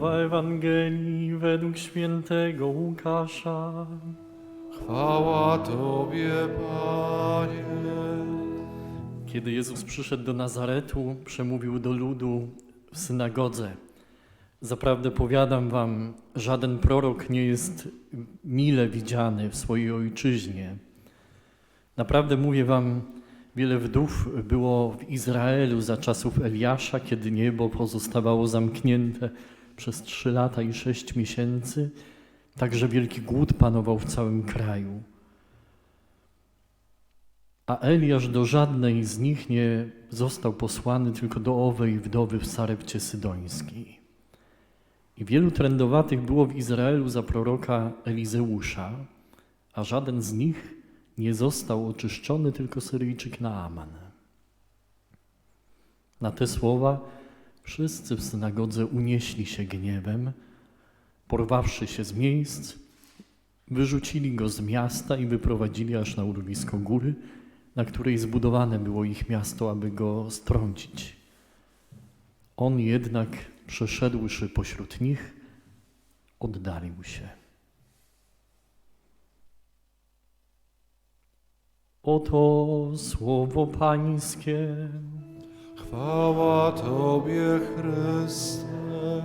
Słowa Ewangelii według świętego Łukasza. Chwała Tobie, Panie. Kiedy Jezus przyszedł do Nazaretu, przemówił do ludu w synagodze. Zaprawdę powiadam wam, żaden prorok nie jest mile widziany w swojej ojczyźnie. Naprawdę mówię wam, wiele wdów było w Izraelu za czasów Eliasza, kiedy niebo pozostawało zamknięte przez trzy lata i sześć miesięcy, także wielki głód panował w całym kraju. A Eliasz do żadnej z nich nie został posłany, tylko do owej wdowy w Sarepcie Sydońskiej. I wielu trędowatych było w Izraelu za proroka Elizeusza, a żaden z nich nie został oczyszczony, tylko Syryjczyk Naaman. Na te słowa wszyscy w synagodze unieśli się gniewem, porwawszy się z miejsc, wyrzucili go z miasta i wyprowadzili aż na urwisko góry, na której zbudowane było ich miasto, aby go strącić. On jednak, przeszedłszy pośród nich, oddalił się. Oto słowo Pańskie. Chwała Tobie, Chryste.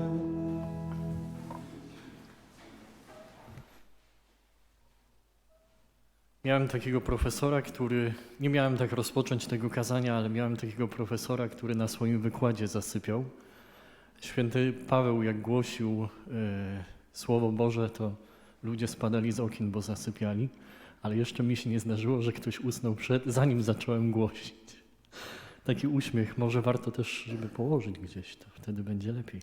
Miałem takiego profesora, który, nie miałem tak rozpocząć tego kazania, ale miałem takiego profesora, który na swoim wykładzie zasypiał. Święty Paweł, jak głosił e, Słowo Boże, to ludzie spadali z okien, bo zasypiali, ale jeszcze mi się nie zdarzyło, że ktoś usnął przed, zanim zacząłem głosić. Taki uśmiech, może warto też, żeby położyć gdzieś, to wtedy będzie lepiej.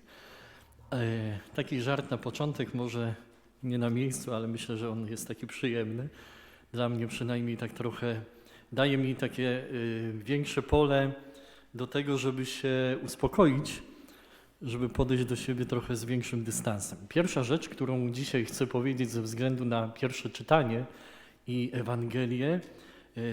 E, taki żart na początek, może nie na miejscu, ale myślę, że on jest taki przyjemny dla mnie przynajmniej tak trochę daje mi takie y, większe pole do tego, żeby się uspokoić, żeby podejść do siebie trochę z większym dystansem. Pierwsza rzecz, którą dzisiaj chcę powiedzieć ze względu na pierwsze czytanie i Ewangelię,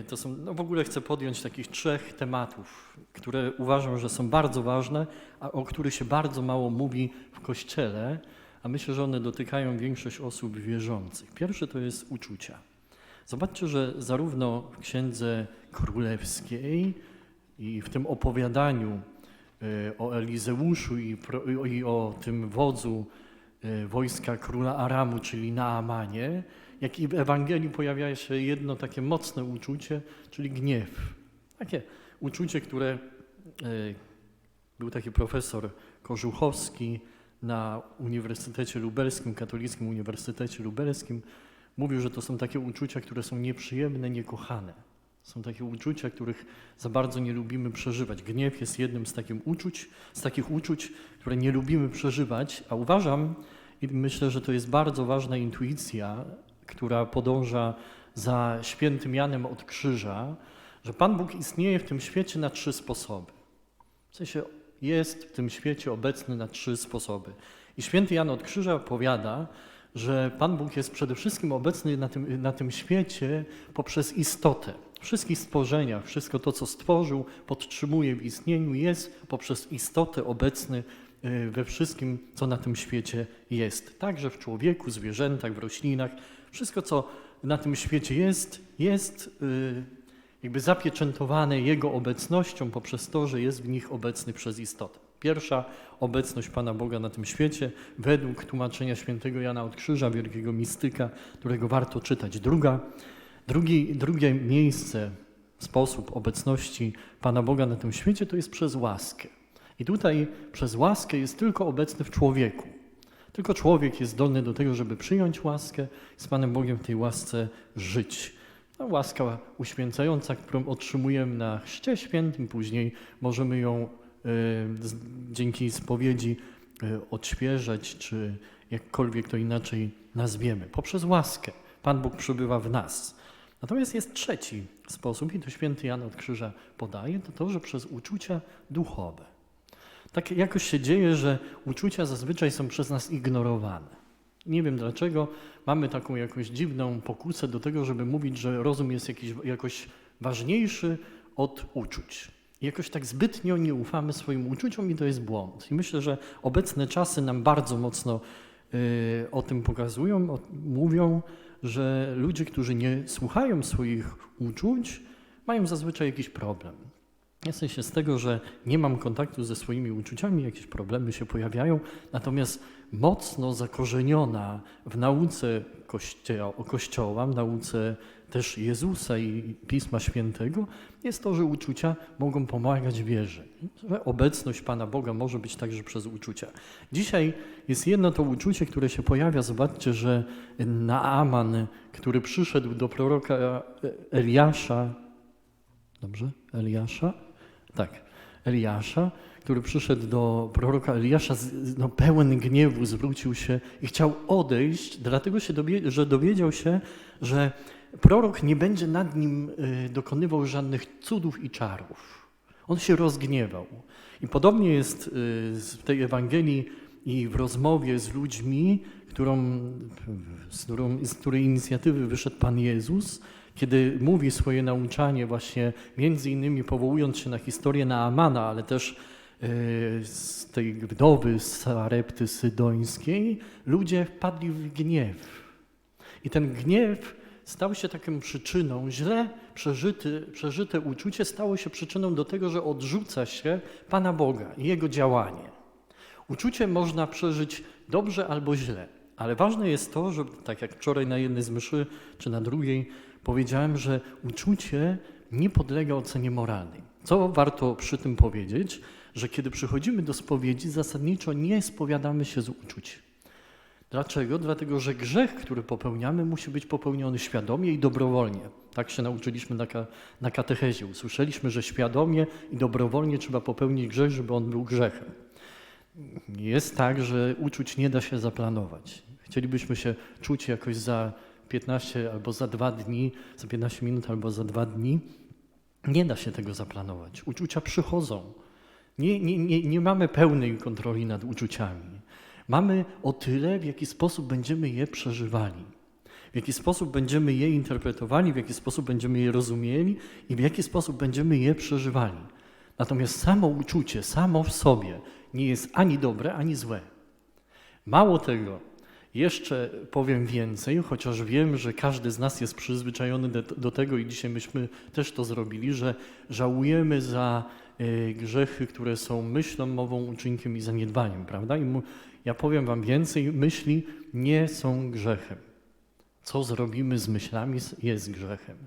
to są, no w ogóle chcę podjąć takich trzech tematów, które uważam, że są bardzo ważne, a o których się bardzo mało mówi w Kościele, a myślę, że one dotykają większość osób wierzących. Pierwsze to jest uczucia. Zobaczcie, że zarówno w Księdze Królewskiej i w tym opowiadaniu e, o Elizeuszu i, o tym wodzu e, wojska króla Aramu, czyli Naamanie, jak i w Ewangelii pojawia się jedno takie mocne uczucie, czyli gniew. Takie uczucie, które e, był taki profesor Kożuchowski na Uniwersytecie Lubelskim, Katolickim Uniwersytecie Lubelskim, mówił, że to są takie uczucia, które są nieprzyjemne, niekochane. Są takie uczucia, których za bardzo nie lubimy przeżywać. Gniew jest jednym z takich uczuć, z takich uczuć, które nie lubimy przeżywać, a uważam i myślę, że to jest bardzo ważna intuicja, która podąża za świętym Janem od krzyża, że Pan Bóg istnieje w tym świecie na trzy sposoby. W sensie jest w tym świecie obecny na trzy sposoby. I święty Jan od krzyża powiada, że Pan Bóg jest przede wszystkim obecny na tym, na tym świecie poprzez istotę. Wszystkich stworzenia, wszystko to, co stworzył, podtrzymuje w istnieniu, jest poprzez istotę obecny y, we wszystkim, co na tym świecie jest. Także w człowieku, zwierzętach, w roślinach. Wszystko, co na tym świecie jest, jest y, jakby zapieczętowane Jego obecnością poprzez to, że jest w nich obecny przez istotę. Pierwsza obecność Pana Boga na tym świecie, według tłumaczenia świętego Jana od Krzyża, wielkiego mistyka, którego warto czytać. Druga, drugi, drugie miejsce, sposób obecności Pana Boga na tym świecie to jest przez łaskę. I tutaj przez łaskę jest tylko obecny w człowieku. Tylko człowiek jest zdolny do tego, żeby przyjąć łaskę i z Panem Bogiem w tej łasce żyć. No, łaska uświęcająca, którą otrzymujemy na chrzcie świętym, później możemy ją y, dzięki spowiedzi y, odświeżać, czy jakkolwiek to inaczej nazwiemy. Poprzez łaskę Pan Bóg przybywa w nas. Natomiast jest trzeci sposób, i to święty Jan od Krzyża podaje, to to, że przez uczucia duchowe. Tak jakoś się dzieje, że uczucia zazwyczaj są przez nas ignorowane. Nie wiem dlaczego mamy taką jakąś dziwną pokusę do tego, żeby mówić, że rozum jest jakiś, jakoś ważniejszy od uczuć. Jakoś tak zbytnio nie ufamy swoim uczuciom i to jest błąd. I myślę, że obecne czasy nam bardzo mocno y, o tym pokazują, o, mówią, że ludzie, którzy nie słuchają swoich uczuć, mają zazwyczaj jakiś problem. Ja w z tego, że nie mam kontaktu ze swoimi uczuciami, jakieś problemy się pojawiają, natomiast mocno zakorzeniona w nauce kościoła, kościoła, w nauce też Jezusa i Pisma Świętego jest to, że uczucia mogą pomagać wierze. Że obecność Pana Boga może być także przez uczucia. Dzisiaj jest jedno to uczucie, które się pojawia. Zobaczcie, że Naaman, który przyszedł do proroka Eliasza, dobrze? Eliasza? Tak, Eliasza, który przyszedł do proroka Eliasza, no, pełen gniewu, zwrócił się i chciał odejść, dlatego się dowie, że dowiedział się, że prorok nie będzie nad nim y, dokonywał żadnych cudów i czarów. On się rozgniewał. I podobnie jest y, w tej Ewangelii i w rozmowie z ludźmi, którą, z, którą, z której inicjatywy wyszedł Pan Jezus, kiedy mówi swoje nauczanie właśnie między innymi powołując się na historię Naamana, ale też e, z tej wdowy Sarepty Sydońskiej, ludzie wpadli w gniew. I ten gniew stał się taką przyczyną, źle przeżyty, przeżyte uczucie stało się przyczyną do tego, że odrzuca się Pana Boga i Jego działanie. Uczucie można przeżyć dobrze albo źle, ale ważne jest to, że tak jak wczoraj na jednej z mszy, czy na drugiej powiedziałem, że uczucie nie podlega ocenie moralnej. Co warto przy tym powiedzieć, że kiedy przychodzimy do spowiedzi, zasadniczo nie spowiadamy się z uczuć. Dlaczego? Dlatego, że grzech, który popełniamy, musi być popełniony świadomie i dobrowolnie. Tak się nauczyliśmy na, ka- na katechezie. Usłyszeliśmy, że świadomie i dobrowolnie trzeba popełnić grzech, żeby on był grzechem. Jest tak, że uczuć nie da się zaplanować. Chcielibyśmy się czuć jakoś za 15 albo za dwa dni, za 15 minut albo za dwa dni. Nie da się tego zaplanować. Uczucia przychodzą. Nie, nie, nie, nie mamy pełnej kontroli nad uczuciami. Mamy o tyle, w jaki sposób będziemy je przeżywali, w jaki sposób będziemy je interpretowali, w jaki sposób będziemy je rozumieli i w jaki sposób będziemy je przeżywali. Natomiast samo uczucie, samo w sobie nie jest ani dobre, ani złe. Mało tego, jeszcze powiem więcej, chociaż wiem, że każdy z nas jest przyzwyczajony do, tego i dzisiaj myśmy też to zrobili, że żałujemy za e, grzechy, które są myślą, mową, uczynkiem i zaniedbaniem, prawda? I ja powiem wam więcej, myśli nie są grzechem. Co zrobimy z myślami jest grzechem.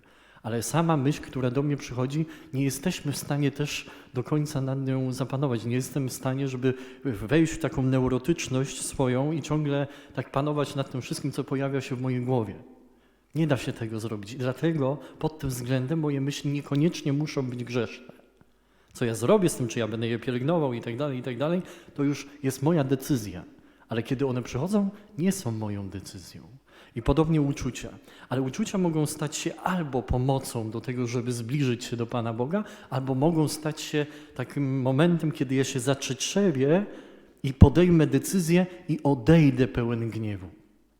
Ale sama myśl, która do mnie przychodzi, nie jesteśmy w stanie też do końca nad nią zapanować. Nie jestem w stanie, żeby wejść w taką neurotyczność swoją i ciągle tak panować nad tym wszystkim, co pojawia się w mojej głowie. Nie da się tego zrobić. Dlatego pod tym względem moje myśli niekoniecznie muszą być grzeszne. Co ja zrobię z tym, czy ja będę je pielęgnował i tak dalej, i tak dalej, to już jest moja decyzja. Ale kiedy one przychodzą, nie są moją decyzją. I podobnie uczucia. Ale uczucia mogą stać się albo pomocą do tego, żeby zbliżyć się do Pana Boga, albo mogą stać się takim momentem, kiedy ja się zatrzetrzewię i podejmę decyzję i odejdę pełen gniewu.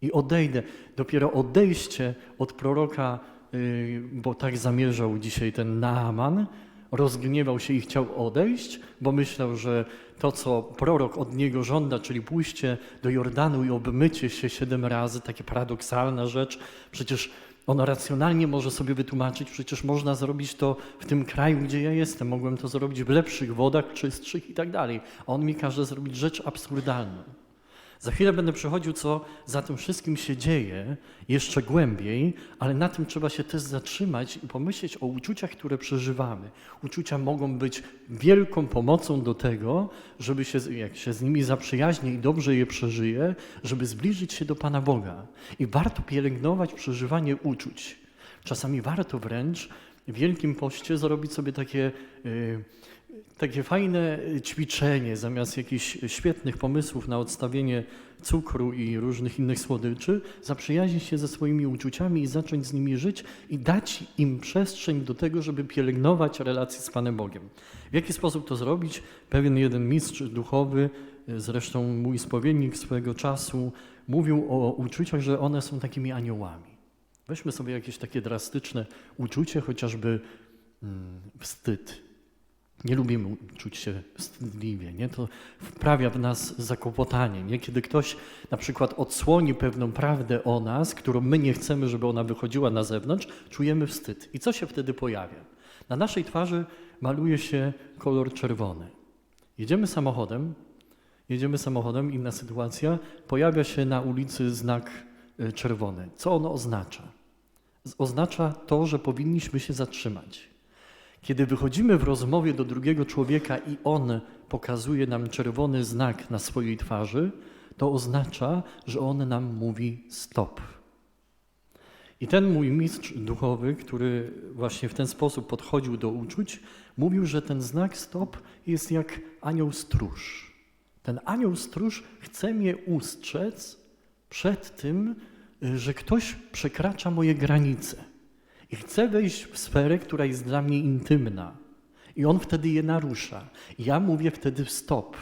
I odejdę. Dopiero odejście od proroka, yy, bo tak zamierzał dzisiaj ten Naaman, rozgniewał się i chciał odejść, bo myślał, że to, co prorok od niego żąda, czyli pójście do Jordanu i obmycie się siedem razy, takie paradoksalna rzecz, przecież on racjonalnie może sobie wytłumaczyć, przecież można zrobić to w tym kraju, gdzie ja jestem, mogłem to zrobić w lepszych wodach, czystszych i tak dalej. A on mi każe zrobić rzecz absurdalną. Za chwilę będę przechodził, co za tym wszystkim się dzieje, jeszcze głębiej, ale na tym trzeba się też zatrzymać i pomyśleć o uczuciach, które przeżywamy. Uczucia mogą być wielką pomocą do tego, żeby się, jak się z nimi zaprzyjaźnię i dobrze je przeżyję, żeby zbliżyć się do Pana Boga. I warto pielęgnować przeżywanie uczuć. Czasami warto wręcz w Wielkim Poście zrobić sobie takie. Takie fajne ćwiczenie, zamiast jakichś świetnych pomysłów na odstawienie cukru i różnych innych słodyczy, zaprzyjaźnić się ze swoimi uczuciami i zacząć z nimi żyć i dać im przestrzeń do tego, żeby pielęgnować relacje z Panem Bogiem. W jaki sposób to zrobić? Pewien jeden mistrz duchowy, zresztą mój spowiednik swojego czasu, mówił o uczuciach, że one są takimi aniołami. Weźmy sobie jakieś takie drastyczne uczucie, chociażby mm, wstyd Nie lubimy czuć się wstydliwie, nie? To wprawia w nas zakłopotanie, nie? Kiedy ktoś na przykład odsłoni pewną prawdę o nas, którą my nie chcemy, żeby ona wychodziła na zewnątrz, czujemy wstyd. I co się wtedy pojawia? Na naszej twarzy maluje się kolor czerwony. Jedziemy samochodem, jedziemy samochodem, inna sytuacja, pojawia się na ulicy znak y, czerwony. Co ono oznacza? Oznacza to, że powinniśmy się zatrzymać. Kiedy wychodzimy w rozmowie do drugiego człowieka i on pokazuje nam czerwony znak na swojej twarzy, to oznacza, że on nam mówi stop. I ten mój mistrz duchowy, który właśnie w ten sposób podchodził do uczuć, mówił, że ten znak stop jest jak anioł stróż. Ten anioł stróż chce mnie ustrzec przed tym, y, że ktoś przekracza moje granice. I chce wejść w sferę, która jest dla mnie intymna. I on wtedy je narusza. I ja mówię wtedy stop.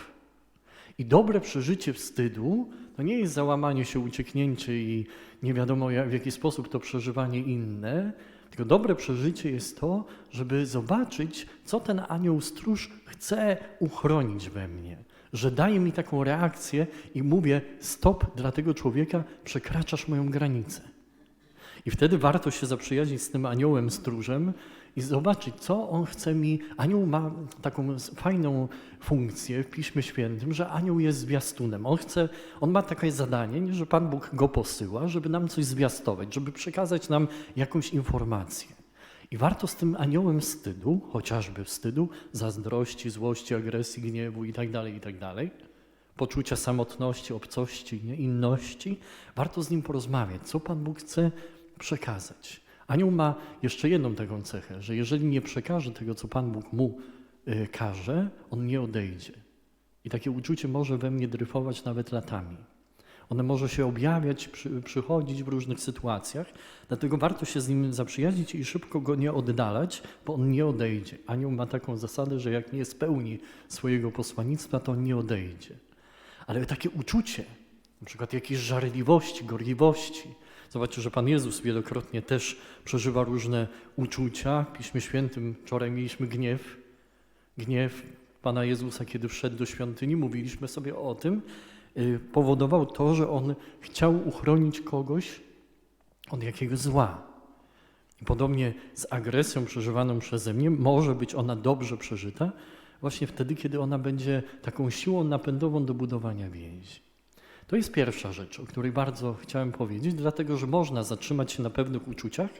I dobre przeżycie wstydu to nie jest załamanie się, ucieknięcie i nie wiadomo w jaki sposób to przeżywanie inne, tylko dobre przeżycie jest to, żeby zobaczyć, co ten anioł stróż chce uchronić we mnie. Że daje mi taką reakcję i mówię stop dla tego człowieka, przekraczasz moją granicę. I wtedy warto się zaprzyjaźnić z tym aniołem stróżem i zobaczyć, co on chce mi. Anioł ma taką fajną funkcję w Piśmie Świętym, że anioł jest zwiastunem. On chce, on ma takie zadanie, nie, że Pan Bóg go posyła, żeby nam coś zwiastować, żeby przekazać nam jakąś informację. I warto z tym aniołem wstydu, chociażby wstydu, zazdrości, złości, agresji, gniewu itd., itd., poczucia samotności, obcości, inności, warto z nim porozmawiać, co Pan Bóg chce przekazać. Anioł ma jeszcze jedną taką cechę, że jeżeli nie przekaże tego, co Pan Bóg mu y, każe, on nie odejdzie. I takie uczucie może we mnie dryfować nawet latami. One może się objawiać, przy, przychodzić w różnych sytuacjach, dlatego warto się z nim zaprzyjaźnić i szybko go nie oddalać, bo on nie odejdzie. Anioł ma taką zasadę, że jak nie spełni swojego posłannictwa, to nie odejdzie. Ale takie uczucie, na przykład jakiejś żarliwości, gorliwości. Zobaczcie, że Pan Jezus wielokrotnie też przeżywa różne uczucia. W Piśmie Świętym wczoraj mieliśmy gniew. Gniew Pana Jezusa, kiedy wszedł do świątyni, mówiliśmy sobie o tym, y, powodował to, że On chciał uchronić kogoś od jakiegoś zła. Podobnie z agresją przeżywaną przeze mnie, może być ona dobrze przeżyta, właśnie wtedy, kiedy ona będzie taką siłą napędową do budowania więzi. To jest pierwsza rzecz, o której bardzo chciałem powiedzieć, dlatego że można zatrzymać się na pewnych uczuciach,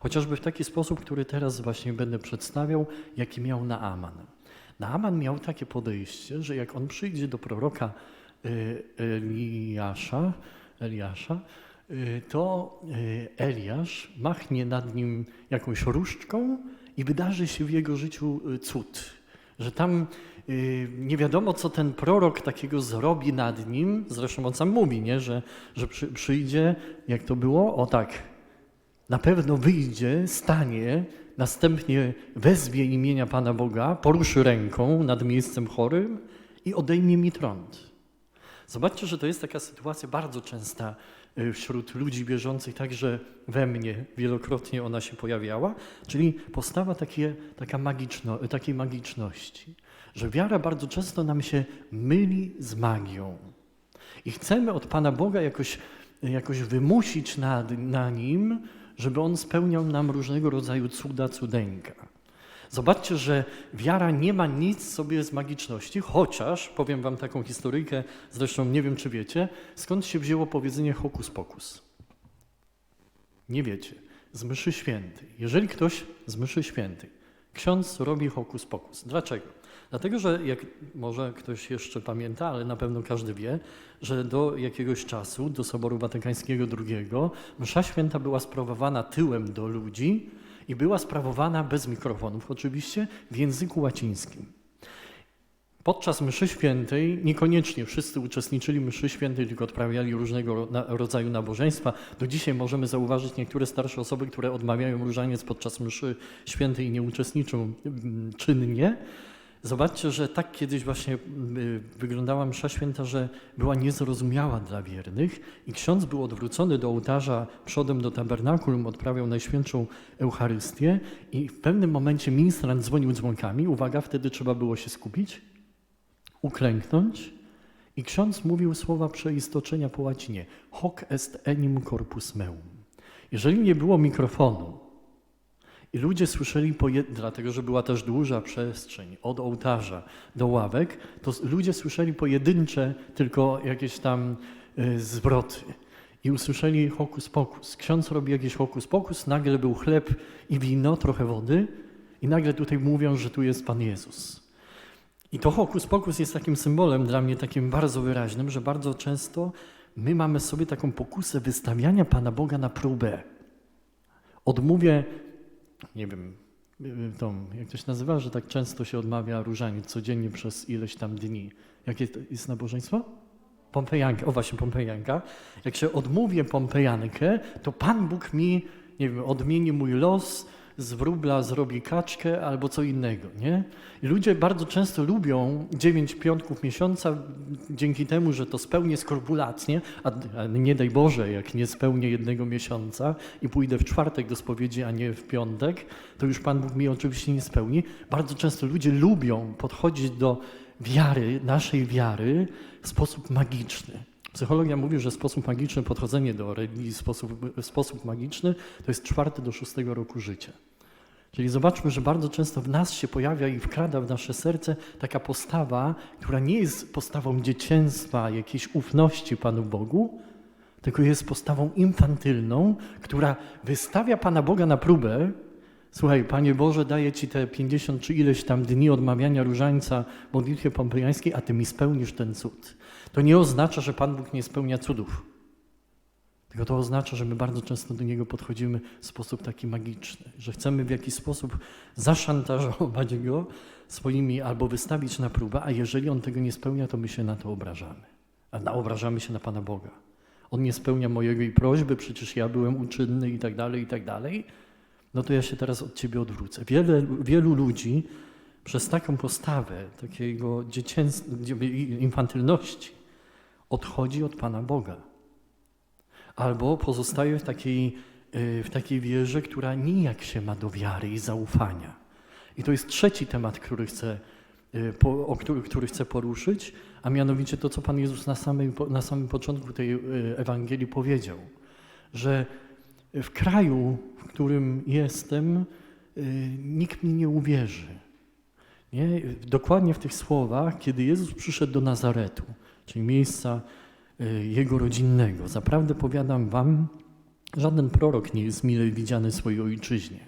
chociażby w taki sposób, który teraz właśnie będę przedstawiał, jaki miał Naaman. Naaman miał takie podejście, że jak on przyjdzie do proroka y, Eliasza, Eliasza y, to y, Eliasz machnie nad nim jakąś różdżką i wydarzy się w jego życiu cud. Że tam nie wiadomo, co ten prorok takiego zrobi nad nim. Zresztą on sam mówi, nie? że, że przy, przyjdzie, jak to było? O tak, na pewno wyjdzie, stanie, następnie wezwie imienia Pana Boga, poruszy ręką nad miejscem chorym i odejmie mi trąd. Zobaczcie, że to jest taka sytuacja bardzo częsta y, wśród ludzi wierzących, także we mnie wielokrotnie ona się pojawiała, czyli postawa takie, taka magiczno, takiej magiczności, że wiara bardzo często nam się myli z magią. I chcemy od Pana Boga jakoś, jakoś wymusić nad, na Nim, żeby On spełniał nam różnego rodzaju cuda, cudeńka. Zobaczcie, że wiara nie ma nic sobie z magiczności, chociaż, powiem wam taką historyjkę, zresztą nie wiem, czy wiecie, skąd się wzięło powiedzenie hokus pokus. Nie wiecie. Z mszy świętej. Jeżeli ktoś z mszy świętej, ksiądz robi hokus pokus. Dlaczego? Dlatego, że jak może ktoś jeszcze pamięta, ale na pewno każdy wie, że do jakiegoś czasu, do Soboru Watykańskiego II, msza święta była sprawowana tyłem do ludzi i była sprawowana bez mikrofonów, oczywiście w języku łacińskim. Podczas mszy świętej niekoniecznie wszyscy uczestniczyli mszy świętej, tylko odprawiali różnego rodzaju nabożeństwa. Do dzisiaj możemy zauważyć niektóre starsze osoby, które odmawiają różaniec podczas mszy świętej i nie uczestniczą mm, czynnie. Zobaczcie, że tak kiedyś właśnie y, wyglądała msza święta, że była niezrozumiała dla wiernych i ksiądz był odwrócony do ołtarza przodem do tabernakulum, odprawiał Najświętszą Eucharystię i w pewnym momencie ministrant dzwonił dzwonkami. Uwaga, wtedy trzeba było się skupić, uklęknąć i ksiądz mówił słowa przeistoczenia po łacinie. Hoc est enim corpus meum. Jeżeli nie było mikrofonu, i ludzie słyszeli, jed... dlatego że była też duża przestrzeń od ołtarza do ławek, to ludzie słyszeli pojedyncze tylko jakieś tam y, zwroty. I usłyszeli hokus pokus. Ksiądz robi jakiś hokus pokus, nagle był chleb i wino, trochę wody, i nagle tutaj mówią, że tu jest Pan Jezus. I to hokus pokus jest takim symbolem dla mnie takim bardzo wyraźnym, że bardzo często my mamy sobie taką pokusę wystawiania Pana Boga na próbę. Odmówię nie wiem, y, tą, jak to się nazywa, że tak często się odmawia różaniec codziennie przez ileś tam dni. Jakie to jest nabożeństwo? Pompejanka, o właśnie Pompejanka. Jak się odmówię Pompejankę, to Pan Bóg mi, nie wiem, odmieni mój los, z wróbla zrobi kaczkę albo co innego, nie? I ludzie bardzo często lubią dziewięć piątków miesiąca dzięki temu, że to spełnię skrupulatnie, a, a nie daj Boże, jak nie spełnię jednego miesiąca i pójdę w czwartek do spowiedzi, a nie w piątek, to już Pan Bóg mi oczywiście nie spełni. Bardzo często ludzie lubią podchodzić do wiary, naszej wiary w sposób magiczny. Psychologia mówi, że sposób magiczny, podchodzenie do religii sposób, sposób magiczny to jest czwarty do szóstego roku życia. Czyli zobaczmy, że bardzo często w nas się pojawia i wkrada w nasze serce taka postawa, która nie jest postawą dzieciństwa, jakiejś ufności Panu Bogu, tylko jest postawą infantylną, która wystawia Pana Boga na próbę. Słuchaj, Panie Boże, daję Ci te 50 czy ileś tam dni odmawiania różańca modlitwie pompejańskiej, a Ty mi spełnisz ten cud. To nie oznacza, że Pan Bóg nie spełnia cudów. Tylko to oznacza, że my bardzo często do Niego podchodzimy w sposób taki magiczny, że chcemy w jakiś sposób zaszantażować Go swoimi albo wystawić na próbę, a jeżeli On tego nie spełnia, to my się na to obrażamy. A obrażamy się na Pana Boga. On nie spełnia mojej prośby, przecież ja byłem uczynny i tak dalej, i tak dalej. No to ja się teraz od Ciebie odwrócę. Wiele, wielu ludzi przez taką postawę, takiego infantylności odchodzi od Pana Boga albo pozostaje w takiej, y, w takiej wierze, która nijak się ma do wiary i zaufania. I to jest trzeci temat, który chcę, po, o który, który chcę poruszyć, a mianowicie to, co Pan Jezus na samym, na samym początku tej y, Ewangelii powiedział, że w kraju, w którym jestem, y, nikt mi nie uwierzy. Nie? Dokładnie w tych słowach, kiedy Jezus przyszedł do Nazaretu, czyli miejsca y, jego rodzinnego. Zaprawdę powiadam wam, żaden prorok nie jest mile widziany w swojej ojczyźnie.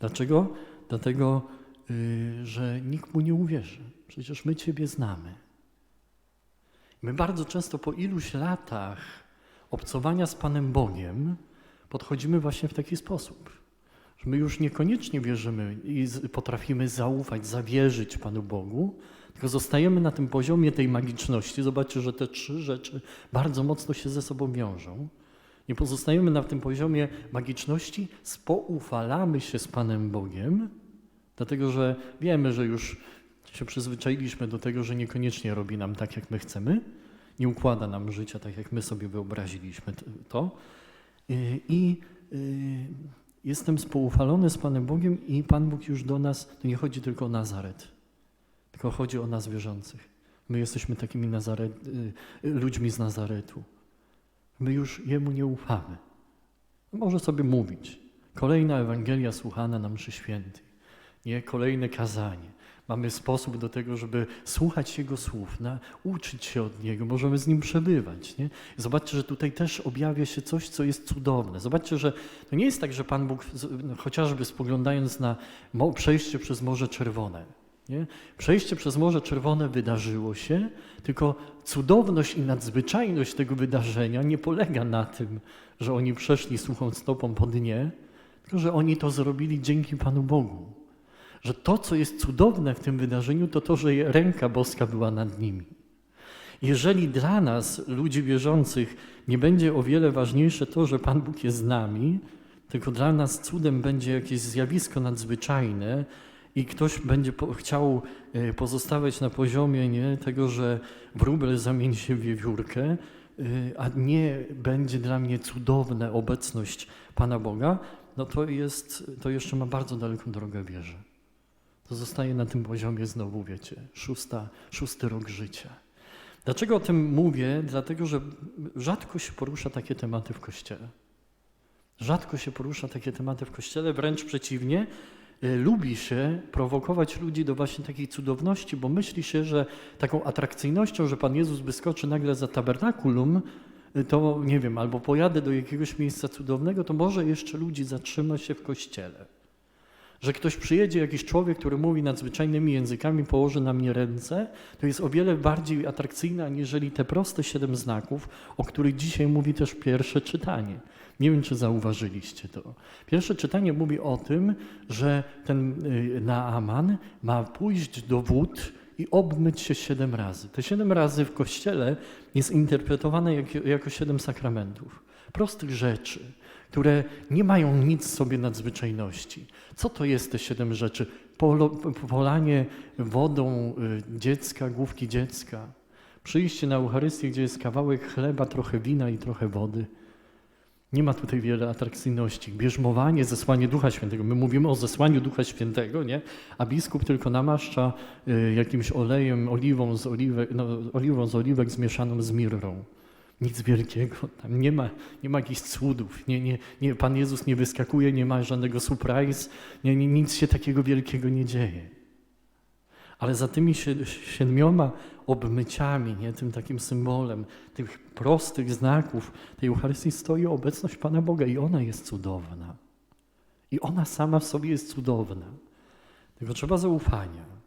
Dlaczego? Dlatego, y, że nikt mu nie uwierzy. Przecież my Ciebie znamy. My bardzo często po iluś latach obcowania z Panem Bogiem podchodzimy właśnie w taki sposób. Że my już niekoniecznie wierzymy i potrafimy zaufać, zawierzyć Panu Bogu, tylko zostajemy na tym poziomie tej magiczności. Zobaczcie, że te trzy rzeczy bardzo mocno się ze sobą wiążą. Nie pozostajemy na tym poziomie magiczności, spoufalamy się z Panem Bogiem, dlatego że wiemy, że już się przyzwyczailiśmy do tego, że niekoniecznie robi nam tak, jak my chcemy, nie układa nam życia tak, jak my sobie wyobraziliśmy to. Y, I y, jestem spoufalony z Panem Bogiem i Pan Bóg już do nas, to nie chodzi tylko o Nazaret, tylko chodzi o nas wierzących. My jesteśmy takimi Nazaret, y, ludźmi z Nazaretu. My już Jemu nie ufamy. Może sobie mówić. Kolejna Ewangelia słuchana na mszy świętej. Nie, kolejne kazanie. Mamy sposób do tego, żeby słuchać Jego słów, na, uczyć się od Niego, możemy z Nim przebywać. Nie? Zobaczcie, że tutaj też objawia się coś, co jest cudowne. Zobaczcie, że to nie jest tak, że Pan Bóg, no, chociażby spoglądając na przejście przez Morze Czerwone, nie? przejście przez Morze Czerwone wydarzyło się, tylko cudowność i nadzwyczajność tego wydarzenia nie polega na tym, że oni przeszli suchą stopą po dnie, tylko że oni to zrobili dzięki Panu Bogu. Że to, co jest cudowne w tym wydarzeniu, to to, że ręka boska była nad nimi. Jeżeli dla nas, ludzi wierzących, nie będzie o wiele ważniejsze to, że Pan Bóg jest z nami, tylko dla nas cudem będzie jakieś zjawisko nadzwyczajne, i ktoś będzie po, chciał e, pozostawać na poziomie nie, tego, że wróbel zamieni się w wiewiórkę, e, a nie będzie dla mnie cudowna obecność Pana Boga, no to jest, to jeszcze ma bardzo daleką drogę wierzy. To zostaje na tym poziomie znowu, wiecie, szósta, szósty rok życia. Dlaczego o tym mówię? Dlatego, że rzadko się porusza takie tematy w Kościele. Rzadko się porusza takie tematy w Kościele, wręcz przeciwnie, y, lubi się prowokować ludzi do właśnie takiej cudowności, bo myśli się, że taką atrakcyjnością, że Pan Jezus wyskoczy nagle za tabernakulum, y, to nie wiem, albo pojadę do jakiegoś miejsca cudownego, to może jeszcze ludzi zatrzyma się w Kościele. Że ktoś przyjedzie, jakiś człowiek, który mówi nadzwyczajnymi językami, położy na mnie ręce, to jest o wiele bardziej atrakcyjne, aniżeli te proste siedem znaków, o których dzisiaj mówi też pierwsze czytanie. Nie wiem, czy zauważyliście to. Pierwsze czytanie mówi o tym, że ten y, Naaman ma pójść do wód i obmyć się siedem razy. Te siedem razy w kościele jest interpretowane jak, jako siedem sakramentów. Prostych rzeczy, które nie mają nic w sobie nadzwyczajności. Co to jest te siedem rzeczy? Polanie wodą y, dziecka, główki dziecka. Przyjście na Eucharystię, gdzie jest kawałek chleba, trochę wina i trochę wody. Nie ma tutaj wiele atrakcyjności. Bierzmowanie, zesłanie Ducha Świętego. My mówimy o zesłaniu Ducha Świętego, nie? a biskup tylko namaszcza y, jakimś olejem, oliwą z, oliwek, no, oliwą z oliwek zmieszaną z mirrą. Nic wielkiego, tam nie ma, nie ma jakichś cudów. Nie, nie, nie, Pan Jezus nie wyskakuje, nie ma żadnego surprise, nie, nie, nic się takiego wielkiego nie dzieje. Ale za tymi si- siedmioma obmyciami, nie, tym takim symbolem, tych prostych znaków tej Eucharystii stoi obecność Pana Boga i ona jest cudowna. I ona sama w sobie jest cudowna. Tylko trzeba zaufania.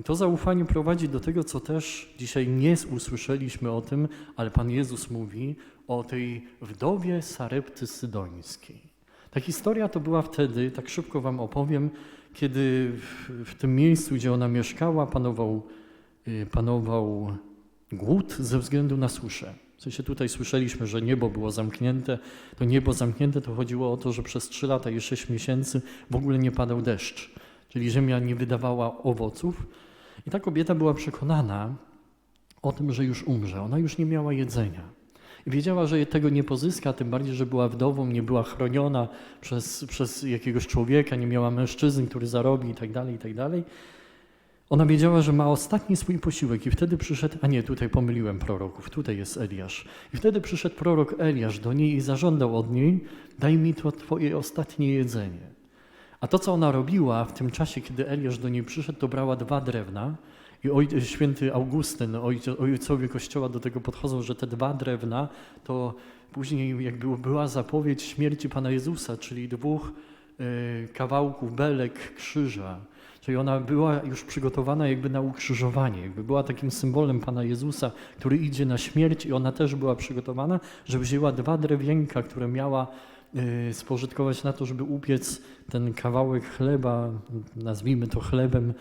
I to zaufanie prowadzi do tego, co też dzisiaj nie usłyszeliśmy o tym, ale Pan Jezus mówi o tej wdowie Sarepty Sydońskiej. Ta historia to była wtedy, tak szybko Wam opowiem, kiedy w, w tym miejscu, gdzie ona mieszkała, panował, y, panował głód ze względu na suszę. W sensie tutaj słyszeliśmy, że niebo było zamknięte. To niebo zamknięte to chodziło o to, że przez trzy lata i sześć miesięcy w ogóle nie padał deszcz, czyli ziemia nie wydawała owoców. I ta kobieta była przekonana o tym, że już umrze. Ona już nie miała jedzenia. I wiedziała, że tego nie pozyska, tym bardziej, że była wdową, nie była chroniona przez, przez jakiegoś człowieka, nie miała mężczyzn, który zarobi i tak dalej, i tak. Ona wiedziała, że ma ostatni swój posiłek i wtedy przyszedł, a nie, tutaj pomyliłem proroków, tutaj jest Eliasz. I wtedy przyszedł prorok Eliasz do niej i zażądał od niej, daj mi to twoje ostatnie jedzenie. A to, co ona robiła w tym czasie, kiedy Eliasz do niej przyszedł, to brała dwa drewna i oj, święty Augustyn, ojco, ojcowie Kościoła do tego podchodzą, że te dwa drewna to później jakby była zapowiedź śmierci Pana Jezusa, czyli dwóch y, kawałków belek krzyża. Czyli ona była już przygotowana jakby na ukrzyżowanie, jakby była takim symbolem Pana Jezusa, który idzie na śmierć i ona też była przygotowana, że wzięła dwa drewienka, które miała spożytkować na to, żeby upiec ten kawałek chleba, nazwijmy to chlebem,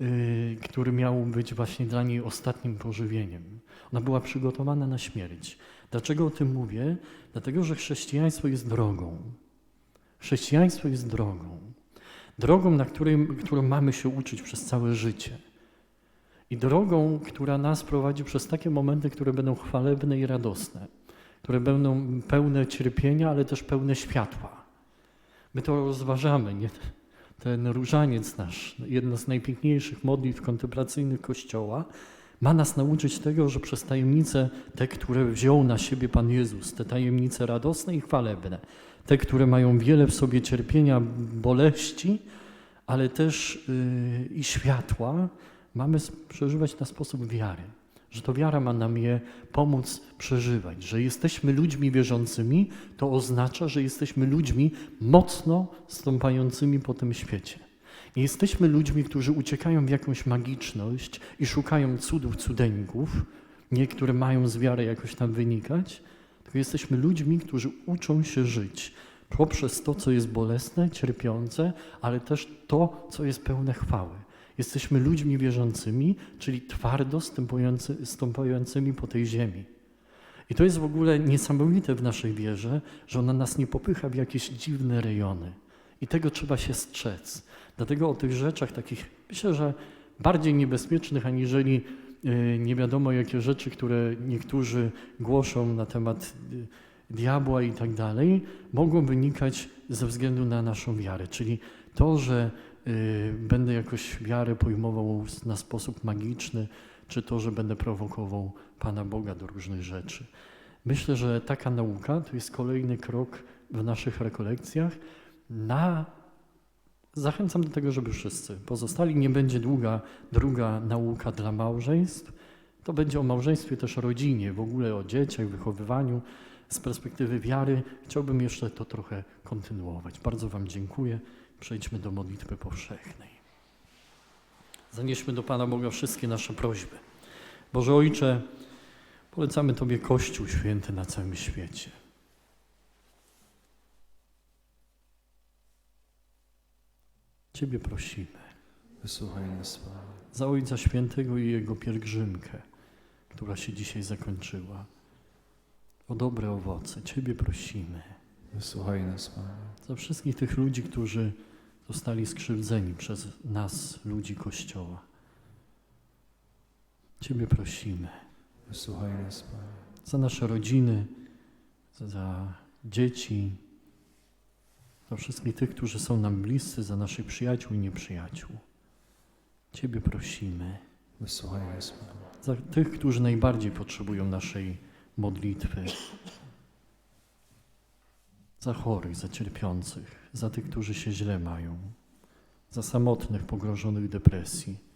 y, który miał być właśnie dla niej ostatnim pożywieniem. Ona była przygotowana na śmierć. Dlaczego o tym mówię? Dlatego, że chrześcijaństwo jest drogą. Chrześcijaństwo jest drogą. Drogą, na której, którą mamy się uczyć przez całe życie. I drogą, która nas prowadzi przez takie momenty, które będą chwalebne i radosne, które będą pełne cierpienia, ale też pełne światła. My to rozważamy, nie? Ten różaniec nasz, jedna z najpiękniejszych modlitw kontemplacyjnych Kościoła, ma nas nauczyć tego, że przez tajemnice, te, które wziął na siebie Pan Jezus, te tajemnice radosne i chwalebne, te, które mają wiele w sobie cierpienia, boleści, ale też yy, i światła, mamy przeżywać na sposób wiary. Że to wiara ma nam je pomóc przeżywać. Że jesteśmy ludźmi wierzącymi, to oznacza, że jesteśmy ludźmi mocno stąpającymi po tym świecie. Nie jesteśmy ludźmi, którzy uciekają w jakąś magiczność i szukają cudów, cudeńków, nie, które mają z wiary jakoś tam wynikać, tylko jesteśmy ludźmi, którzy uczą się żyć poprzez to, co jest bolesne, cierpiące, ale też to, co jest pełne chwały. Jesteśmy ludźmi wierzącymi, czyli twardo stępujący, stąpającymi po tej ziemi. I to jest w ogóle niesamowite w naszej wierze, że ona nas nie popycha w jakieś dziwne rejony. I tego trzeba się strzec. Dlatego o tych rzeczach takich, myślę, że bardziej niebezpiecznych, aniżeli y, nie wiadomo jakie rzeczy, które niektórzy głoszą na temat y, diabła i tak dalej, mogą wynikać ze względu na naszą wiarę. Czyli to, że będę jakoś wiarę pojmował na sposób magiczny, czy to, że będę prowokował Pana Boga do różnych rzeczy. Myślę, że taka nauka to jest kolejny krok w naszych rekolekcjach na. Zachęcam do tego, żeby wszyscy pozostali. Nie będzie długa druga nauka dla małżeństw. To będzie o małżeństwie, też o rodzinie, w ogóle o dzieciach, wychowywaniu. Z perspektywy wiary chciałbym jeszcze to trochę kontynuować. Bardzo Wam dziękuję. Przejdźmy do modlitwy powszechnej. Zanieśmy do Pana Boga wszystkie nasze prośby. Boże Ojcze, polecamy Tobie Kościół święty na całym świecie. Ciebie prosimy Wysłuchaj nas, Panie. za Ojca Świętego i jego pielgrzymkę, która się dzisiaj zakończyła. O dobre owoce. Ciebie prosimy. Wysłuchaj nas, Panie. Za wszystkich tych ludzi, którzy zostali skrzywdzeni przez nas, ludzi Kościoła. Ciebie prosimy. Wysłuchaj nas, Panie. Za nasze rodziny, za dzieci, za wszystkich tych, którzy są nam bliscy, za naszych przyjaciół i nieprzyjaciół. Ciebie prosimy. Wysłuchaj nas, Panie. Za tych, którzy najbardziej potrzebują naszej modlitwy. Za chorych, za cierpiących, za tych, którzy się źle mają, za samotnych, pogrążonych depresji.